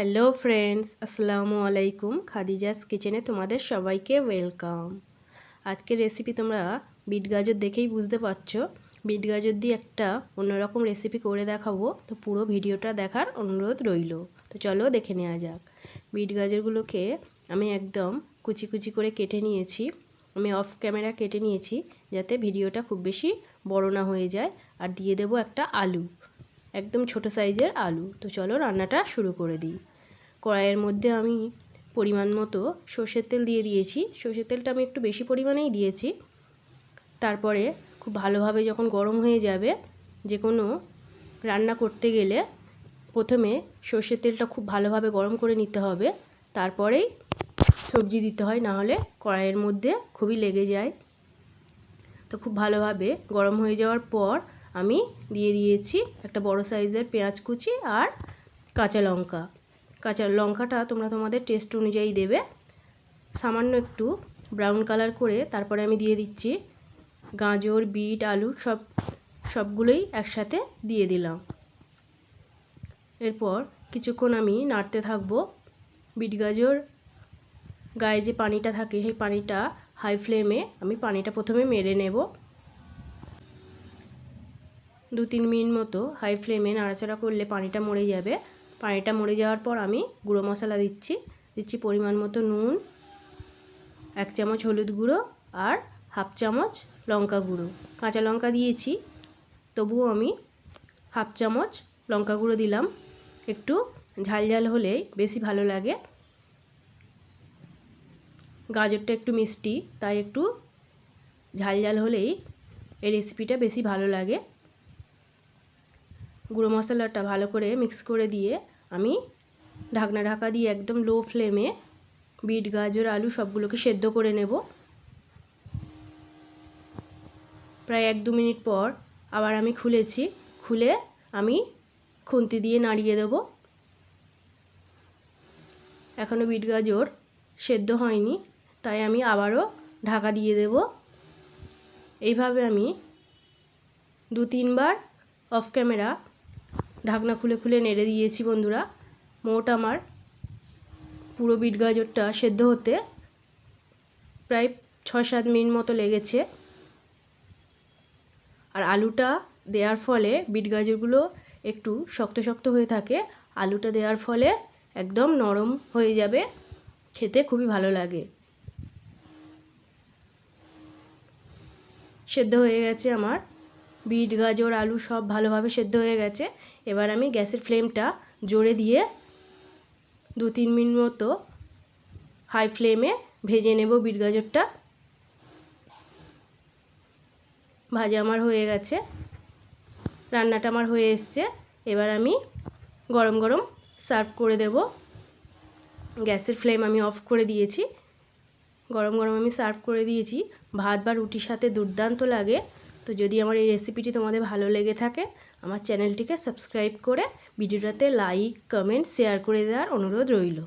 Hello friends আসসালামু আলাইকুম খাদিজাস কিচেনে তোমাদের সবাইকে ওয়েলকাম আজকের রেসিপি তোমরা বিট গাজর দেখেই বুঝতে পারছ। বিট গাজর দিয়ে একটা অন্যরকম রেসিপি করে দেখাবো। তো পুরো ভিডিওটা দেখার অনুরোধ রইল। তো চলো দেখে নেওয়া যাক। বিট গাজরগুলোকে আমি একদম কুচি কুচি করে কেটে নিয়েছি। আমি অফ ক্যামেরা কেটে নিয়েছি যাতে ভিডিওটা খুব বেশি বড় না হয়ে যায়। আর দিয়ে দেবো একটা আলু। একদম ছোট সাইজের আলু। তো চলো রান্নাটা শুরু করে দিই। কড়াইয়ের মধ্যে আমি পরিমাণ মতো সর্ষের তেল দিয়ে দিয়েছি। সর্ষের তেলটা আমি একটু বেশি পরিমাণেই দিয়েছি। তারপরে খুব ভালোভাবে যখন গরম হয়ে যাবে যে কোনো রান্না করতে গেলে প্রথমে সর্ষের তেলটা খুব ভালোভাবে গরম করে নিতে হবে। তারপরেই সবজি দিতে হয় না হলে কড়াইয়ের মধ্যে খুবই লেগে যায়। তো খুব ভালোভাবে গরম হয়ে যাওয়ার পর আমি দিয়ে দিয়েছি একটা বড় সাইজের পেঁয়াজ কুচি আর কাঁচা লঙ্কা। কাঁচা লঙ্কাটা তোমরা তোমাদের টেস্ট অনুযায়ী দেবে। সামান্য একটু ব্রাউন কালার করে তারপরে আমি দিয়ে দিচ্ছি গাজর, বিট, আলু সব, সবগুলোই একসাথে দিয়ে দিলাম। এরপর কিছুক্ষণ আমি নাড়তে থাকব। বিট গাজর গায়ে যে পানিটা থাকে সেই পানিটা হাই ফ্লেমে আমি পানিটা প্রথমে মেরে নেব। দু তিন মিনিট মতো হাই ফ্লেমে নাড়াচাড়া করলে পানিটা মরে যাবে। পানিটা মরে যাওয়ার পর আমি গুঁড়ো মশলা দিচ্ছি। দিচ্ছি পরিমাণ মতো নুন, এক চামচ হলুদ গুঁড়ো আর হাফ চামচ লঙ্কা গুঁড়ো। কাঁচা লঙ্কা দিয়েছি, তবুও আমি হাফ চামচ লঙ্কা গুঁড়ো দিলাম। একটু ঝাল ঝাল হলেই বেশি ভালো লাগে। গাজরটা একটু মিষ্টি, তাই একটু ঝাল ঝাল হলেই এই রেসিপিটা বেশি ভালো লাগে। গুঁড়ো মশলাটা ভালো করে মিক্স করে দিয়ে আমি ঢাকনা ঢাকা দিয়ে একদম লো ফ্লেমে বিট, গাজর, আলু সবগুলোকে সেদ্ধ করে নেব। প্রায় এক দু মিনিট পর আবার আমি খুলেছি। খুলে আমি খুন্তি দিয়ে নাড়িয়ে দেব। এখনও বিট, গাজর সেদ্ধ হয়নি, তাই আমি আবারও ঢাকা দিয়ে দেব। এইভাবে আমি দু তিনবার অফ ক্যামেরা ঢাকনা খুলে খুলে নেড়ে দিয়েছি বন্ধুরা। মোট আমার পুরো বিট গাজরটা সেদ্ধ হতে প্রায় ছ সাত মিনিট মতো লেগেছে। আর আলুটা দেওয়ার ফলে বিট গাজরগুলো একটু শক্ত শক্ত হয়ে থাকে, আলুটা দেওয়ার ফলে একদম নরম হয়ে যাবে, খেতে খুবই ভালো লাগে। সেদ্ধ হয়ে গেছে আমার বিট, গাজর, আলু সব ভালোভাবে সেদ্ধ হয়ে গেছে। এবার আমি গ্যাসের ফ্লেমটা জোরে দিয়ে দু তিন মিনিট মতো হাই ফ্লেমে ভেজে নেব বিট, গাজরটা। ভাজা আমার হয়ে গেছে। রান্নাটা আমার হয়ে এসছে। এবার আমি গরম গরম সার্ভ করে দেব। গ্যাসের ফ্লেম আমি অফ করে দিয়েছি। গরম গরম আমি সার্ভ করে দিয়েছি। ভাত বা রুটির সাথে দুর্দান্ত লাগে। তো যদি আমার এই রেসিপিটি তোমাদের ভালো লেগে থাকে, আমার চ্যানেলটিকে সাবস্ক্রাইব করে, ভিডিওটাতে লাইক কমেন্ট শেয়ার করে দেওয়ার অনুরোধ রইল।